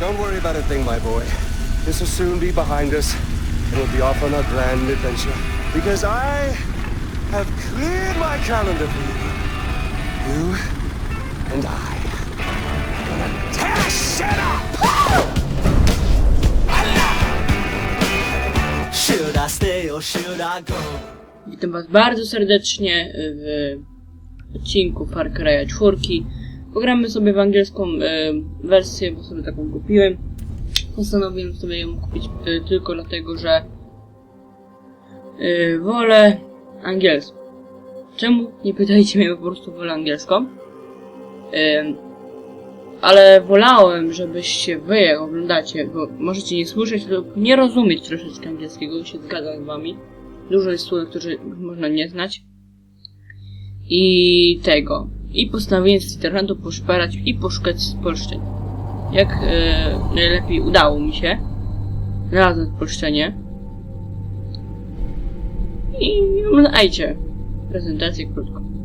Don't worry about a thing, my boy. This will soon be behind us, and we'll be off on our grand adventure. Because I have cleared my calendar for you. You and I. Gonna tear shit up! Should I stay or should I go? Witam was bardzo serdecznie w odcinku Far Cry'a 4. Pogramy sobie w angielską e, wersję, bo sobie taką kupiłem. Postanowiłem sobie ją kupić e, tylko dlatego, że e, wolę angielską. Czemu? Nie pytajcie mnie, po prostu wolę angielską. E, ale wolałem, żebyście wy, jak oglądacie, bo możecie nie słyszeć lub nie rozumieć troszeczkę angielskiego, się zgadzam z wami. Dużo jest słów, które można nie znać. I tego. I postanowiłem z internetu poszperać i poszukać spolszczeń. Jak e, najlepiej udało mi się. Znalazłem spolszczenie. I oglądajcie prezentację krótko.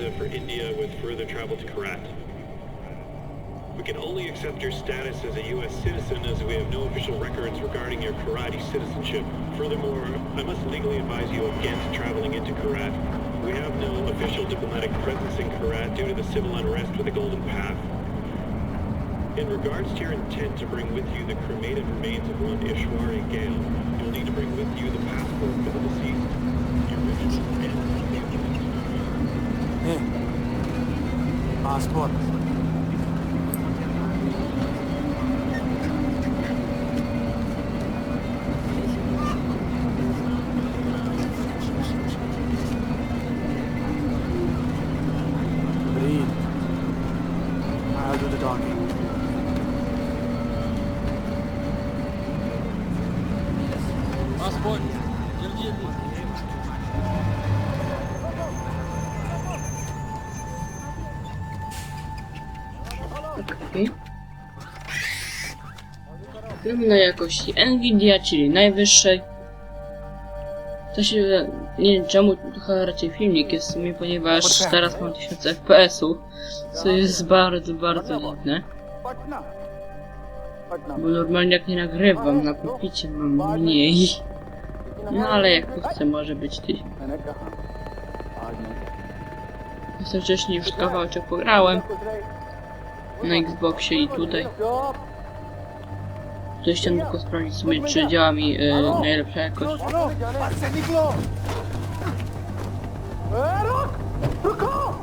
For India with further travel to Karat. We can only accept your status as a U.S. citizen as we have no official records regarding your karate citizenship. Furthermore, I must legally advise you against traveling into Karat. We have no official diplomatic presence in Karat due to the civil unrest with the Golden Path. In regards to your intent to bring with you the cremated remains of one Ishwari Gale, you'll need to bring with you the passport for the deceased, the original and А, склад. na jakości Nvidia, czyli najwyższej. To się... nie wiem czemu, chyba raczej filmik jest w sumie, ponieważ teraz mam 1000 FPS-ów, co jest bardzo, bardzo dziwne. Bo normalnie jak nie nagrywam, na pulpicie mam mniej. No ale jak tu chcę, może być 1000. Wcześniej już kawałeczek pograłem na Xboxie i tutaj. Tutaj chciałem tylko sprawdzić czy działa mi y, najlepsza jakość. Ruko!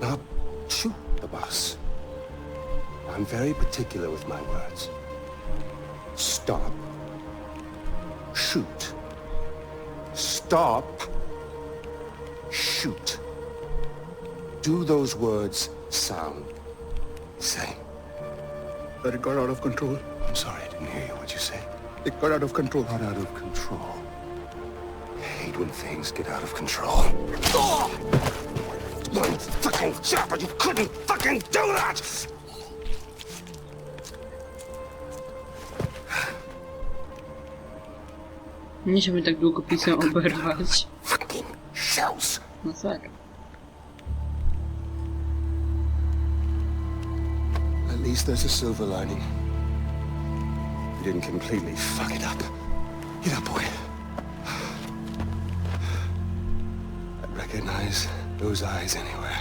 Not shoot the boss. I'm very particular with my words. Stop. Shoot. Stop. Shoot. Do those words sound the same? But it got out of control. I'm sorry, I didn't hear you. What'd you say? It got out of control. Got out of control. I hate when things get out of control. One fucking job, but you couldn't fucking do that! Nie się mi tak długopisem oberwać. Fucking shells! No tak. At least there's a silver lining. You didn't completely fuck it up. Get up, boy. I recognize those eyes anywhere.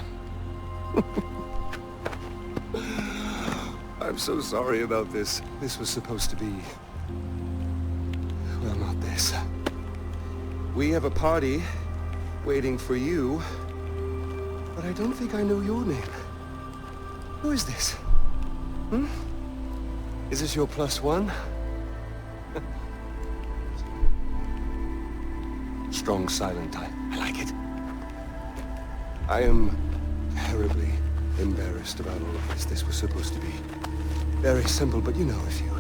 I'm so sorry about this. This was supposed to be... Well, not this. We have a party waiting for you, but I don't think I know your name. Who is this? Hmm? Is this your plus one? Strong silent type. I like it. I am terribly embarrassed about all of this. This was supposed to be very simple, but you know, if you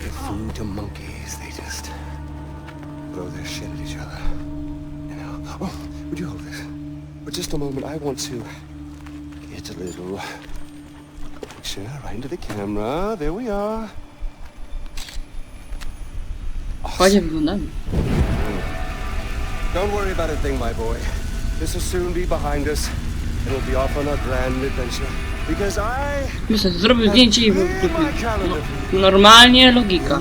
give food to monkeys, they just throw their shit at each other. You know? Oh, would you hold this? For just a moment, I want to get a little picture right into the camera. There we are. Wyglądamy. Don't worry about a thing, my boy. This will soon be behind us, and we'll be off on our grand adventure. Because I Myślę, że zrobił zdjęcie i you Normalnie logika.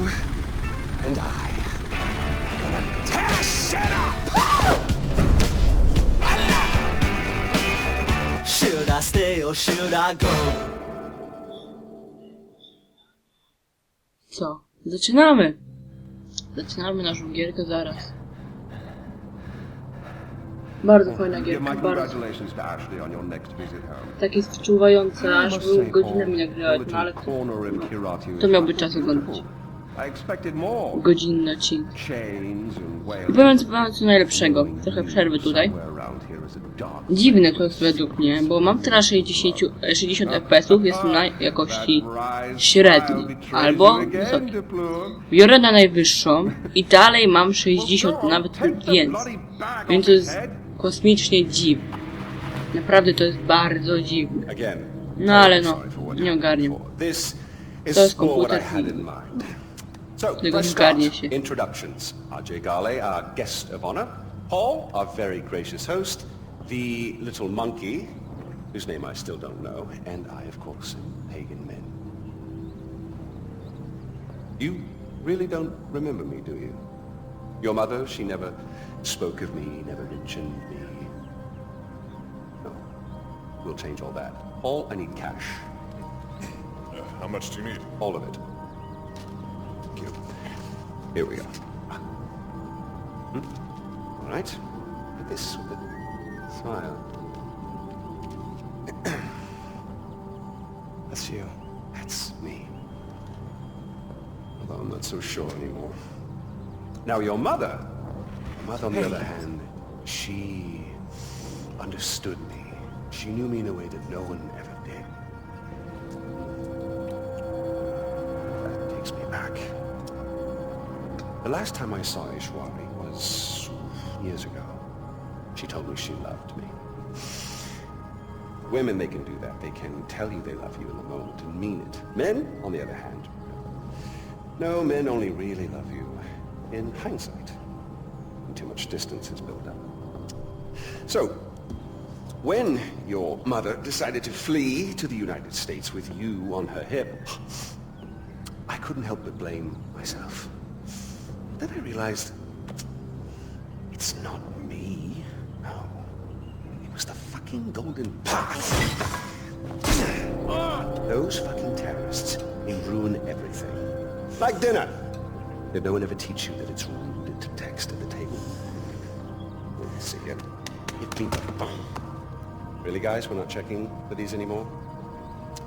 Should I stay or should I go? Co? Zaczynamy! Zaczynamy naszą gierkę zaraz. Bardzo fajna gierka, bardzo. Takie wczuwające, aż był godzinami nagrywać, the no ale to, to miałby czas oglądać. Chains and whales. Powiem co, najlepszego. Trochę przerwy tutaj. Dziwne to jest według mnie, bo mam teraz 60, e, 60 fps, jestem na jakości średniej albo wysokiej. Biorę na najwyższą i dalej mam 60, nawet więcej. Więc to jest kosmicznie dziwne. Naprawdę to jest bardzo dziwne. No ale no, sorry for what nie happened ogarniam. before. This is To jest all what I komputer had i- in mind. So, Tego nie ogarnie się. Introductions. Ajay Gale, our guest of honor. Paul, our very gracious host. The little monkey, whose name I still don't know. And I, of course, Pagan Min. You really don't remember me, do you? Your mother, she never spoke of me, never mentioned me. No. We'll change all that. All I need cash. How much do you need? All of it. Thank you. Here we go. Hmm? All right. Look at this with a smile. That's you. That's me. Although I'm not so sure anymore. Now your mother, your mother on the other hand, she understood me. She knew me in a way that no one ever did. That takes me back. The last time I saw Ishwari was years ago. She told me she loved me. Women, they can do that. They can tell you they love you in the moment and mean it. Men, on the other hand, no, men only really love you in hindsight. Too much distance is built up. So, when your mother decided to flee to the United States with you on her hip, I couldn't help but blame myself. Then I realized it's not me. No. It was the fucking Golden Path. Those fucking terrorists, they ruin everything. Like dinner. Did no one ever teach you that it's rude to text at the table? Let's see it. Hit me. Really, guys? We're not checking for these anymore?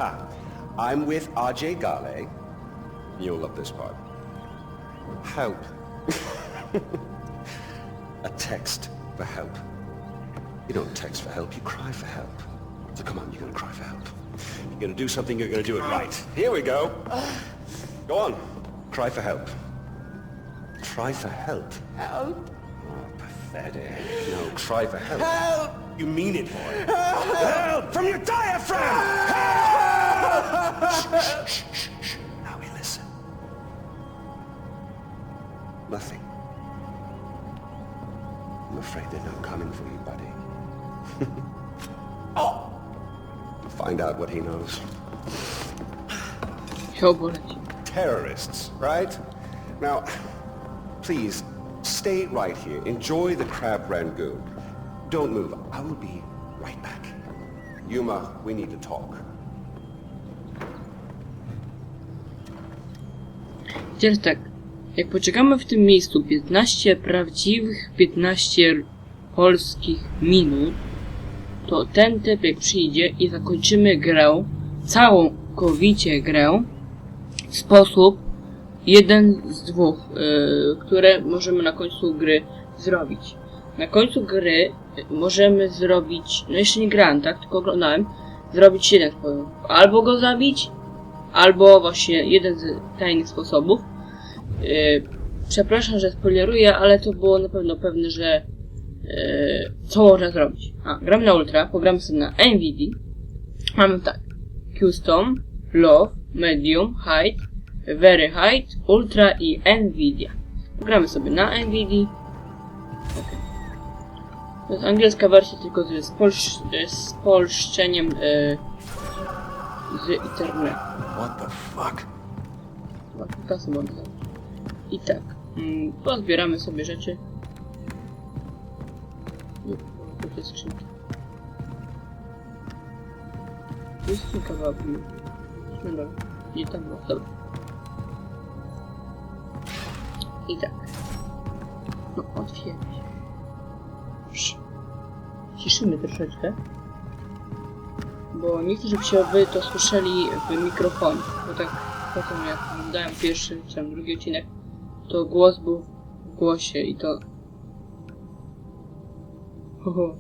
Ah, I'm with RJ Gale. You'll love this part. Help. A text for help. You don't text for help, you cry for help. So come on, you're gonna cry for help. You're gonna do something, you're gonna do it right. Here we go. Go on. Cry for help. Try for help. Help? Oh, pathetic. No, try for help. Help! You mean it, boy. Help! help! From your diaphragm! Help! help! Shh, shh, shh, shh. Now we listen. Nothing. I'm afraid they're not coming for you, buddy. oh! Find out what he knows. Terrorists, right? Now, please, stay right here. Enjoy the crab rangoon. Don't move. I will be right back. Yuma, we need to talk. Teraz tak, jak poczekamy w tym miejscu 15 prawdziwych, 15 polskich minut, to ten typ jak przyjdzie i zakończymy grę, całkowicie grę, w sposób jeden z dwóch, yy, które możemy na końcu gry zrobić. Na końcu gry y, możemy zrobić, no jeszcze nie grałem, tak, tylko oglądałem, zrobić jeden sposób. Albo go zabić, albo właśnie jeden z tajnych sposobów. Yy, przepraszam, że spoileruję, ale to było na pewno pewne, że yy, co można zrobić. A, gramy na Ultra, pogramy sobie na NVIDIA. Mamy tak. Custom, Low, Medium, Height, Very Height, Ultra i NVIDIA. Gramy sobie na NVIDIA. Okay. To jest angielska wersja, tylko z, spolsz, z polszczeniem yy, z internetu. What the fuck? Kasy. I tak. Mm, pozbieramy sobie rzeczy. To jest skrzynka. To jest skrzynka. No dobra. Nie tam była, dobra. I tak. No, otwieraj się. Sz- Ciszymy troszeczkę. Bo nie chcę, żebyście wy to słyszeli w mikrofonie. Bo tak potem jak oglądałem pierwszy czy tam drugi odcinek, to głos był w głosie i to... Ho, ho.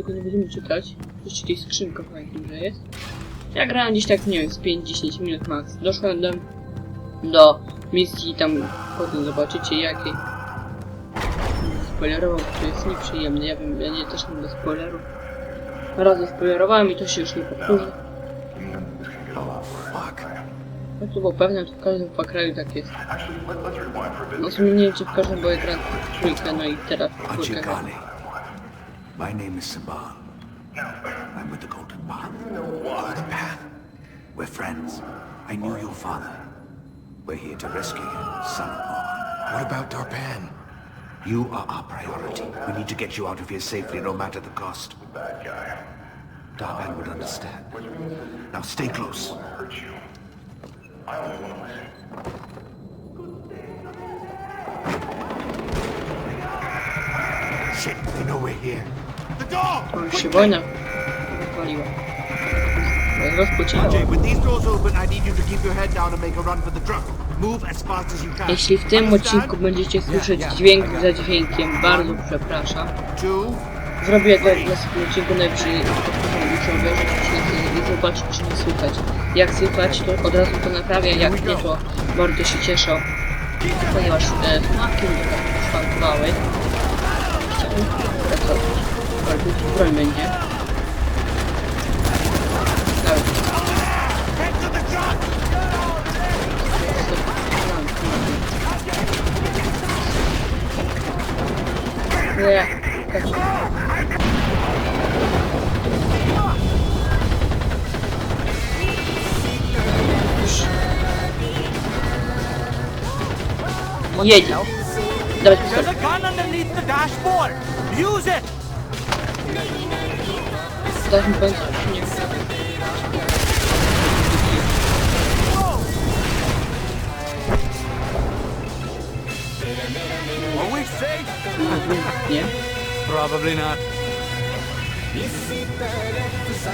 Tylko nie będziemy czytać. Jeszcze gdzieś skrzynka pamiętam, że jest. Ja grałem gdzieś tak, nie wiem, z 5-10 minut max. Doszłem do, do misji, tam potem zobaczycie jakiej. Spoilerował, to jest nieprzyjemne. Ja wiem, ja nie też nie będę spoilerów. Raz zaspoilerowałem i to się już nie powtórzy. No to było pewne, to w każdym chyba kraju tak jest. No w sumie nie wiem, czy w każdym, bo ja grałem w trójkę, no i teraz w czwórkę. My name is Saban. I'm with the Golden Path. Golden Path? We're friends. I knew your father. We're here to rescue you, son of Mon. What about Darpan? You are our priority. We need to get you out of here safely, no matter the cost. Bad guy. Darpan would understand. Now stay close. Hurt you. I only want to listen. Shit, they know we're here. To już się wojna. Rozpoczęła. Jeśli w tym odcinku będziecie słyszeć dźwięk za dźwiękiem, bardzo przepraszam. Zrobię to w następnym odcinku najwyżej muszę obejrzeć i zobaczyć czy nie słychać. Jak słychać to od razu to naprawię, jak nie to bardzo się cieszę. Ponieważ e, smaki mnie tak szwankowały. Chciałbym pracować. Tu broń będzie. Dobra. Nie, pistolet. a gun underneath the dashboard. Use it. Are we safe? yeah. Probably not.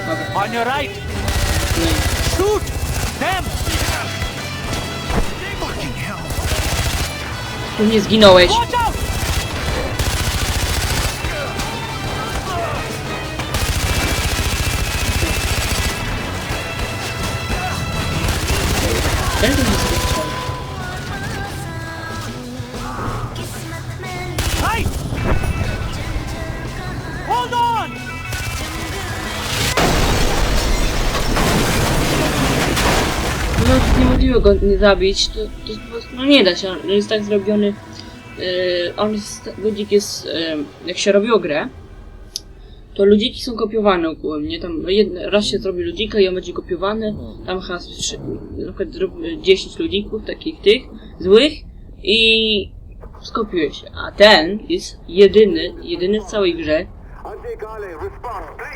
Okay. On your right! Yeah. Shoot! Them! Fucking hell! Nie zginąłeś. Tego no, nie skończyłem. Hold! No nawet nie mogło go nie zabić, to, to po prostu no nie da się, on jest tak zrobiony, yy, on jest, ludzik jest, yy, jak się robiło grę, to ludziki są kopiowane ogólnie, tam jedne, raz się zrobi ludzika i on będzie kopiowany, tam chyba trzy- na przykład zrób 10 ludzików, takich tych, złych i skopiuje się, a ten jest jedyny, jedyny w całej grze,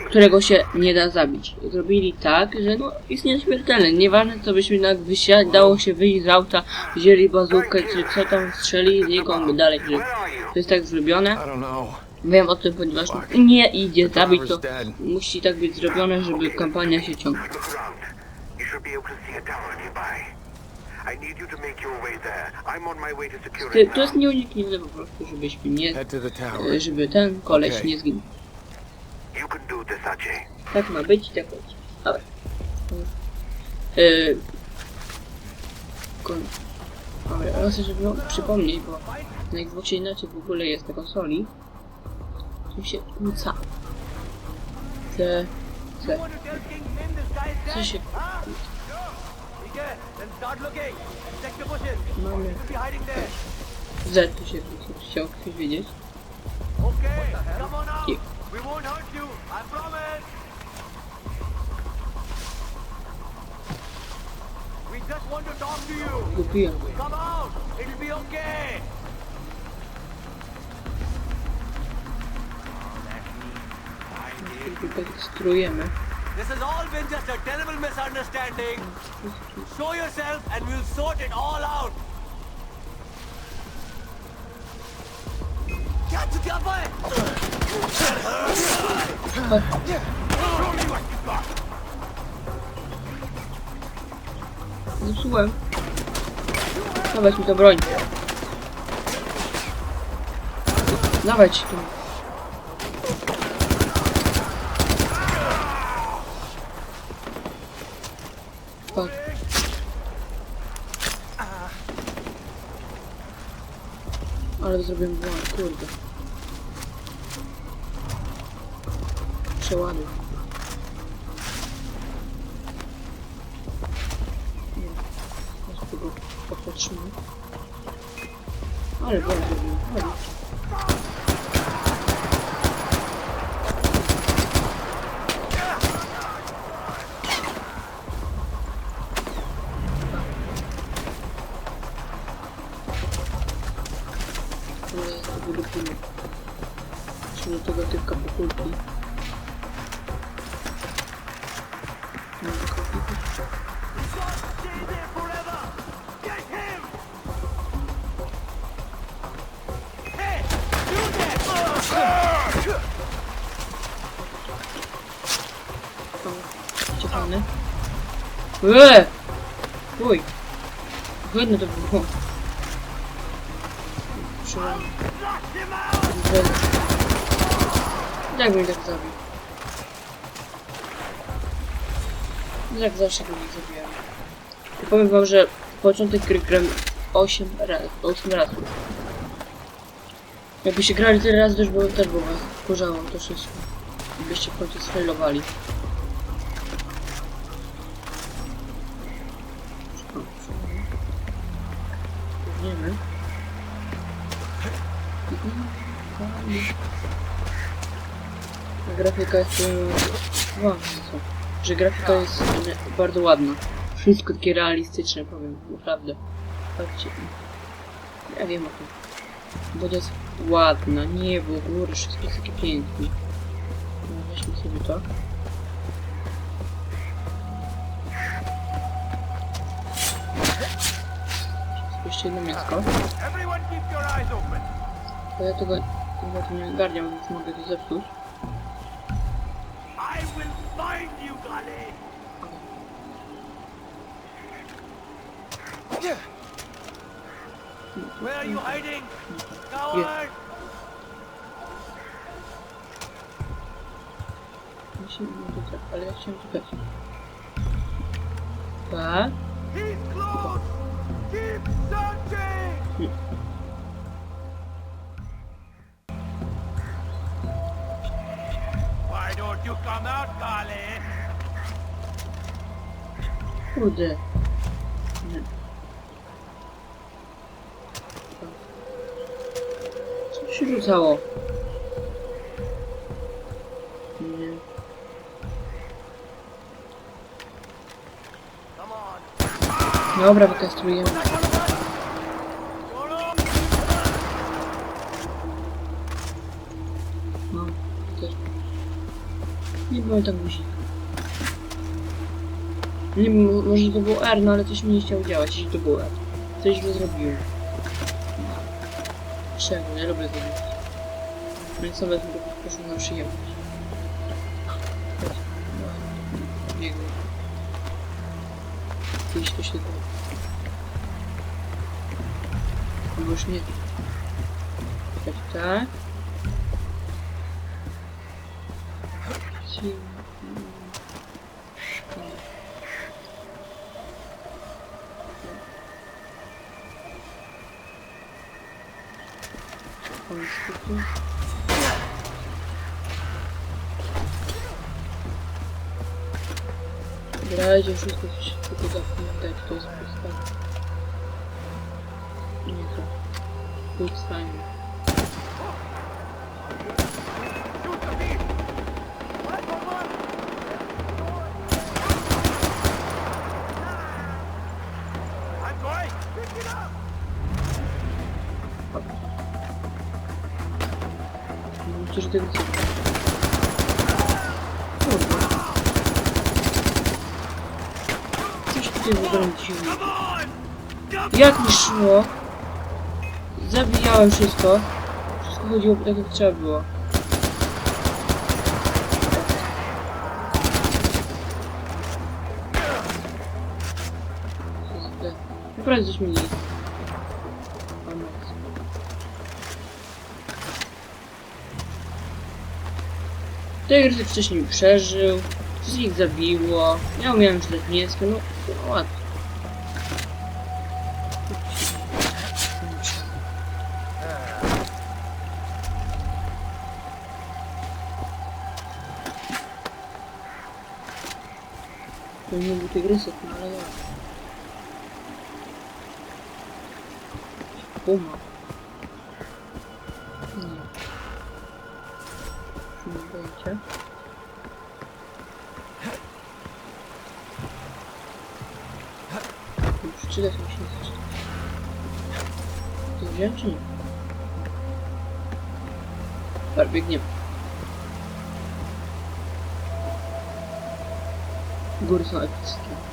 którego się nie da zabić. Zrobili tak, że no jest nieśmiertelny. Nieważne co byśmy tak wysiadł, dało się wyjść z auta, wzięli bazookę czy co tam strzeli z niego, on by dalej żył. To jest tak zrobione. Wiem o tym, ponieważ nie idzie zabić, to musi tak być zrobione, żeby kampania się ciągnęła. Ty- To jest nieuniknione po prostu, żebyśmy nie, tower. żeby ten koleś nie zginął. Tak ma być i tak być. Dobra. Yy... Kon... Dobra, raz żeby no, przypomnieć, bo na Xboxie inaczej w ogóle jest na konsoli. Tu się kłóca. C... C... Co się Mamy... Z tu się kłóca. Chciał ktoś wiedzieć? Nie. Kupiłem. Strujemy. This has all been just a terrible misunderstanding. Show yourself and we'll sort it all out. Catch the boy! Zepsułem. Dawać mi to broń. Dawać tu. Zrobiłem błąd, kurde. Przeładuj. Teraz tego popatrzymy. Ale błąd zrobiłem. Chodź. Eee! Uj! Wygodne to było. Przełam. Jak mnie tak zabił? Jak zawsze go nie zabijam. I powiem wam, że początek gry gram 8 razy, 8 razy. Jakbyście grali tyle razy, to już było, też było was wkurzało to wszystko. Jakbyście w końcu sfailowali. Grafika jest... e, Wow, co? Że grafika jest e, bardzo ładna. Wszystko takie realistyczne, powiem, naprawdę. Patrzcie. Ja wiem o tym. Bo to jest ładna, niebo, góry, wszystko jest takie piękne. No, weźmy sobie to. Jeszcze jedno miasto. Bo ja tego tu nie ogarniam, więc mogę to zepsuć. Where are you hiding? Coward! Tutaj, ale ja chciałem czekać. Tak. He's close! Keep searching! Why don't you come out, Gale? Kurde. Się rzucało? Nie. Dobra, wykastrujemy. No, też. Nie było tak guzika. Nie wiem, może to było R, no ale coś mi nie chciało działać, jeśli to było R. Coś źle zrobiłem. Czego? Ja lubię zrobić. Więc sobie tylko poszło na przyjemność. Biegł. Kiedyś to się da. Albo już nie. Tak, tak. Ci- Konstytucja. кончики. Да, я чувствую, сейчас куда дать, кто запускал. Нет, будь сами. Co? Kurde. Coś tutaj w ogóle dziwne. Jak mi szło? Zabijałem wszystko. Wszystko chodziło tak jak trzeba było. Naprawdę coś mi nie... O, Te gry wcześniej przeżył, coś ich zabiło, ja umiałem czytać niemieckie, no, no ładnie. To nie był tygrysek, Przeczytać mi się chce. To wziąłem czy nie? Dobra, biegniemy. Góry są epickie.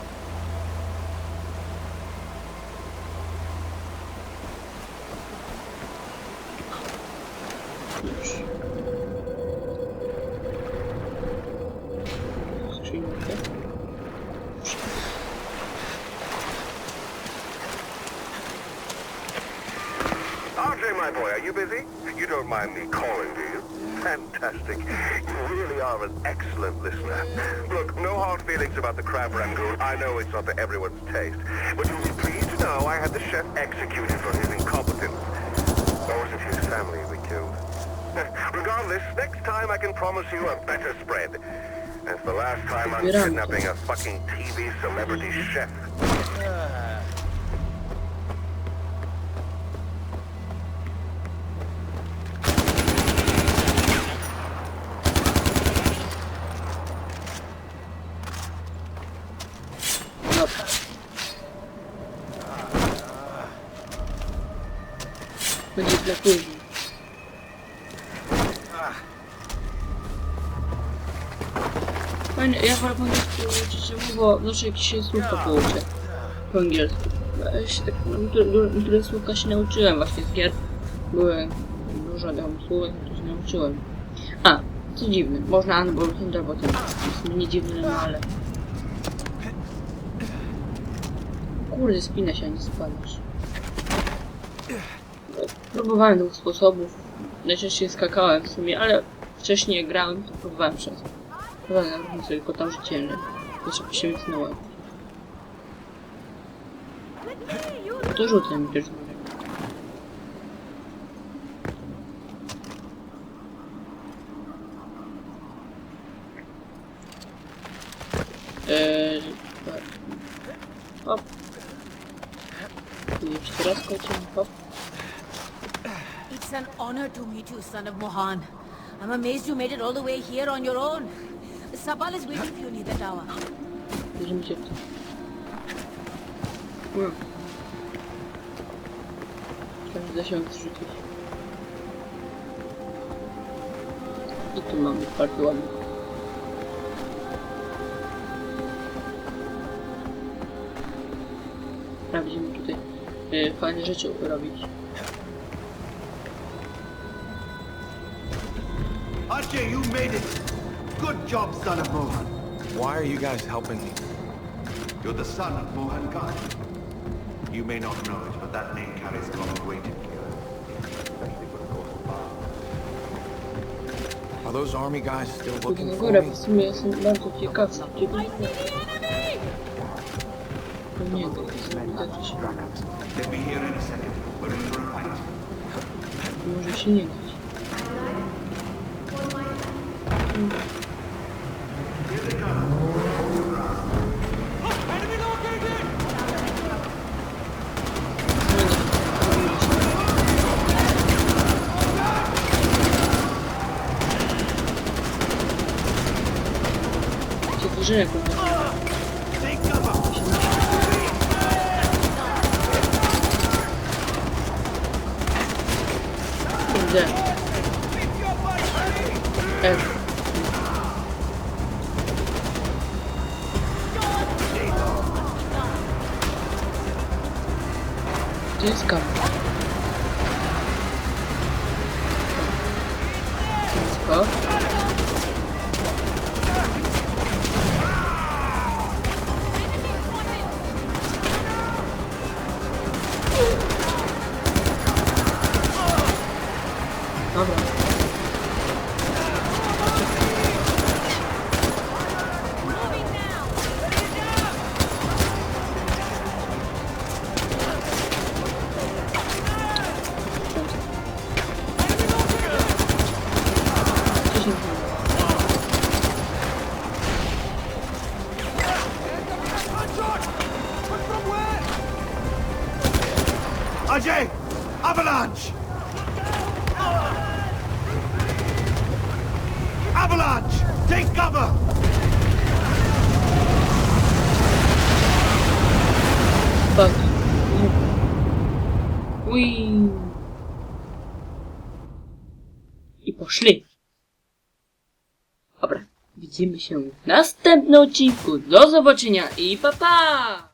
Regardless, next time I can promise you a better spread. That's the last time I'm kidnapping a fucking TV celebrity chef. Zawsze jakieś słówka pouczę. Po angielsku. Ja się tak, no, niektóre- niektóre słówka się nauczyłem właśnie z gier. Były dużo tam słówek, to się nauczyłem. A, co dziwne, można Unball Thunderboltem. Jest nie dziwne, no ale... Kurde, spina się, a nie spadasz. Próbowałem dwóch sposobów. Najczęściej skakałem w sumie, ale wcześniej grałem, to próbowałem przez. Próbowałem na różnicę, tylko tam życielny. It's an honor to meet you, son of Mohan. I'm amazed you made it all the way here on your own. Sabal is waiting if you need the tower. Gözümü çektim. Buyur. Kendimize şansı şükür. Gittim ben bu parti şey ee, var mı? A widzimy tutaj e, fajne. Archie, you made it! Good job, son of Mohan. Why are you guys helping me? You're the son of Mohan Khan. You may not know it, but that name carries a lot weight in here. Especially for the Golden Bar. Are those army guys still looking na for górę, me? bo w sumie jestem bardzo ciekaw. Gdzie see the enemy! to nie go jest widać się. They'll be here in a second. We're in for a fight. Джеку. Widzimy się w następnym odcinku. Do zobaczenia i pa pa!